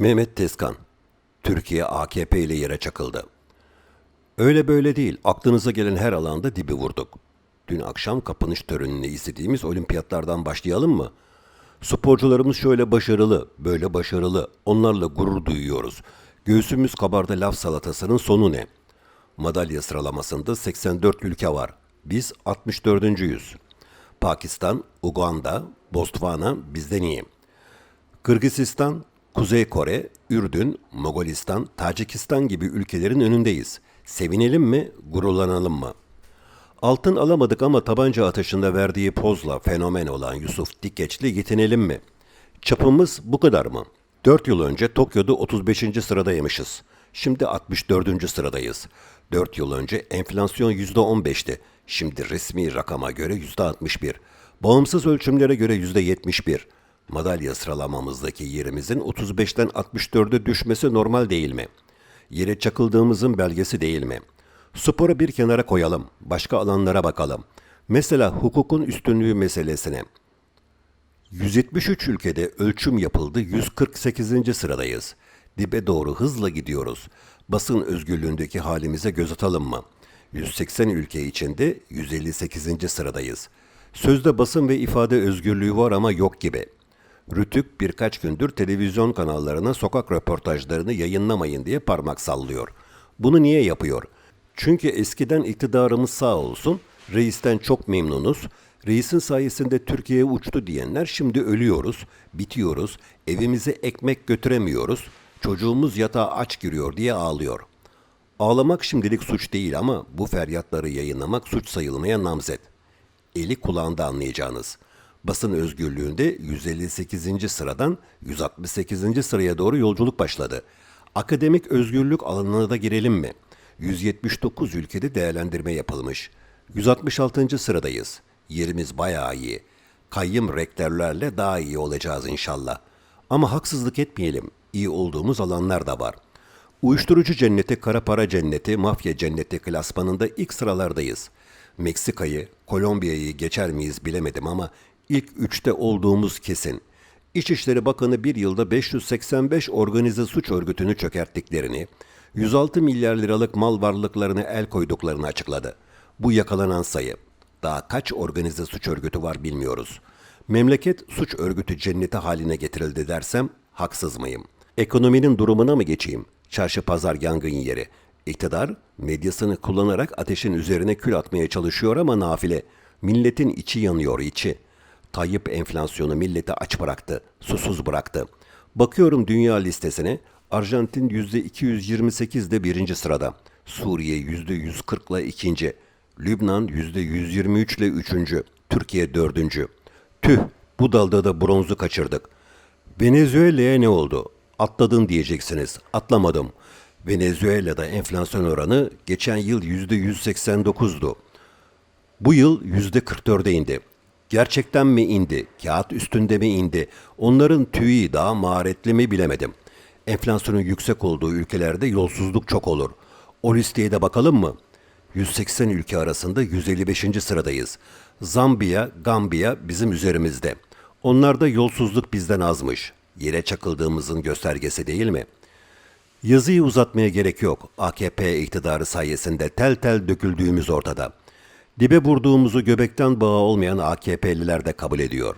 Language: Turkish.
Mehmet Tezkan, Türkiye AKP ile yere çakıldı. Öyle böyle değil, aklınıza gelen her alanda dibi vurduk. Dün akşam kapanış törenini izlediğimiz olimpiyatlardan başlayalım mı? Sporcularımız şöyle başarılı, böyle başarılı, onlarla gurur duyuyoruz. Göğsümüz kabarda laf salatasının sonu ne? Madalya sıralamasında 84 ülke var. Biz 64.yüz. Pakistan, Uganda, Botswana bizden iyi. Kırgızistan, Kuzey Kore, Ürdün, Mogolistan, Tacikistan gibi ülkelerin önündeyiz. Sevinelim mi, gururlanalım mı? Altın alamadık ama tabanca atışında verdiği pozla fenomen olan Yusuf Dikeç'le yetinelim mi? Çapımız bu kadar mı? 4 yıl önce Tokyo'da 35. sıradaymışız. Şimdi 64. sıradayız. 4 yıl önce enflasyon %15'ti. Şimdi resmi rakama göre %61. Bağımsız ölçümlere göre %71. Madalya sıralamamızdaki yerimizin 35'ten 64'e düşmesi normal değil mi? Yere çakıldığımızın belgesi değil mi? Sporu bir kenara koyalım, başka alanlara bakalım. Mesela hukukun üstünlüğü meselesine. 173 ülkede ölçüm yapıldı, 148. sıradayız. Dibe doğru hızla gidiyoruz. Basın özgürlüğündeki halimize göz atalım mı? 180 ülke içinde 158. sıradayız. Sözde basın ve ifade özgürlüğü var ama yok gibi. Rütük birkaç gündür televizyon kanallarına sokak röportajlarını yayınlamayın diye parmak sallıyor. Bunu niye yapıyor? Çünkü eskiden iktidarımız sağ olsun, reisten çok memnunuz, reisin sayesinde Türkiye uçtu diyenler şimdi ölüyoruz, bitiyoruz, evimize ekmek götüremiyoruz, çocuğumuz yatağa aç giriyor diye ağlıyor. Ağlamak şimdilik suç değil ama bu feryatları yayınlamak suç sayılmaya namzet. Eli kulağında anlayacağınız. Basın özgürlüğünde 158. sıradan 168. sıraya doğru yolculuk başladı. Akademik özgürlük alanına da girelim mi? 179 ülkede değerlendirme yapılmış. 166. sıradayız. Yerimiz bayağı iyi. Kayyım rektörlerle daha iyi olacağız inşallah. Ama haksızlık etmeyelim. İyi olduğumuz alanlar da var. Uyuşturucu cenneti, kara para cenneti, mafya cenneti klasmanında ilk sıralardayız. Meksika'yı, Kolombiya'yı geçer miyiz bilemedim ama ilk üçte olduğumuz kesin. İçişleri Bakanı bir yılda 585 organize suç örgütünü çökerttiklerini, 106 milyar liralık mal varlıklarını el koyduklarını açıkladı. Bu yakalanan sayı. Daha kaç organize suç örgütü var bilmiyoruz. Memleket suç örgütü cenneti haline getirildi dersem haksız mıyım? Ekonominin durumuna mı geçeyim? Çarşı pazar yangın yeri. İktidar medyasını kullanarak ateşin üzerine kül atmaya çalışıyor ama nafile. Milletin içi yanıyor içi. Tayyip enflasyonu milleti aç bıraktı, susuz bıraktı. Bakıyorum dünya listesine, Arjantin %228'de birinci sırada, Suriye %140'la ikinci, Lübnan %123'le üçüncü, Türkiye dördüncü. Tüh, bu dalda da bronzu kaçırdık. Venezuela'ya ne oldu? Atladın diyeceksiniz. Atlamadım. Venezuela'da enflasyon oranı geçen yıl %189'du. Bu yıl %44'e indi. Gerçekten mi indi? Kağıt üstünde mi indi? Onların tüyü daha maharetli mi bilemedim. Enflasyonun yüksek olduğu ülkelerde yolsuzluk çok olur. O listeye de bakalım mı? 180 ülke arasında 155. sıradayız. Zambiya, Gambiya bizim üzerimizde. Onlarda yolsuzluk bizden azmış. Yere çakıldığımızın göstergesi değil mi?'' Yazıyı uzatmaya gerek yok. AKP iktidarı sayesinde tel tel döküldüğümüz ortada. Dibe vurduğumuzu göbekten bağı olmayan AKP'liler de kabul ediyor.